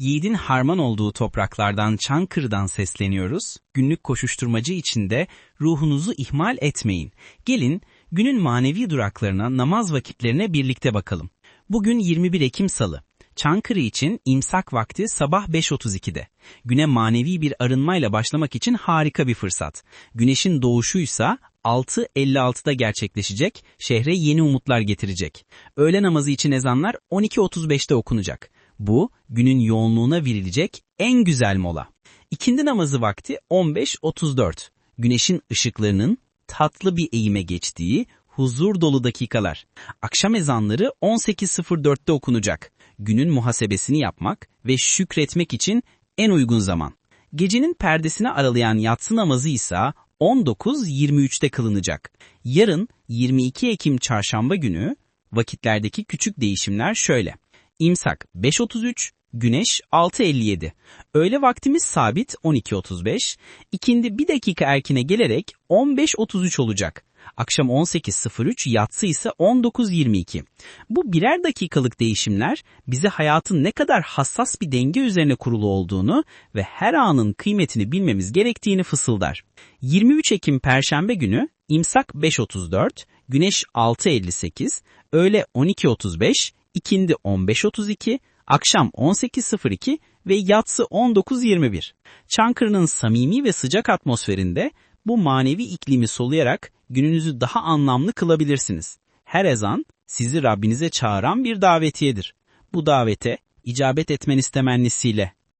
Yiğidin harman olduğu topraklardan Çankırı'dan sesleniyoruz. Günlük koşuşturmacı içinde ruhunuzu ihmal etmeyin. Gelin günün manevi duraklarına, namaz vakitlerine birlikte bakalım. Bugün 21 Ekim Salı. Çankırı için imsak vakti sabah 5.32'de. Güne manevi bir arınmayla başlamak için harika bir fırsat. Güneşin doğuşuysa 6.56'da gerçekleşecek, şehre yeni umutlar getirecek. Öğle namazı için ezanlar 12.35'te okunacak. Bu, günün yoğunluğuna verilecek en güzel mola. İkindi namazı vakti 15.34. Güneşin ışıklarının tatlı bir eğime geçtiği huzur dolu dakikalar. Akşam ezanları 18.04'te okunacak. Günün muhasebesini yapmak ve şükretmek için en uygun zaman. Gecenin perdesini aralayan yatsı namazı ise 19.23'te kılınacak. Yarın 22 Ekim çarşamba günü vakitlerdeki küçük değişimler şöyle. İmsak 5.33, Güneş 6.57. Öğle vaktimiz sabit 12.35. İkindi bir dakika erkine gelerek 15.33 olacak. Akşam 18.03 yatsı ise 19.22. Bu birer dakikalık değişimler bize hayatın ne kadar hassas bir denge üzerine kurulu olduğunu ve her anın kıymetini bilmemiz gerektiğini fısıldar. 23 Ekim Perşembe günü imsak 5.34, güneş 6.58, öğle 12.35, ikindi 15.32, akşam 18.02 ve yatsı 19.21. Çankırı'nın samimi ve sıcak atmosferinde bu manevi iklimi soluyarak gününüzü daha anlamlı kılabilirsiniz. Her ezan sizi Rabbinize çağıran bir davetiyedir. Bu davete icabet etmeniz temennisiyle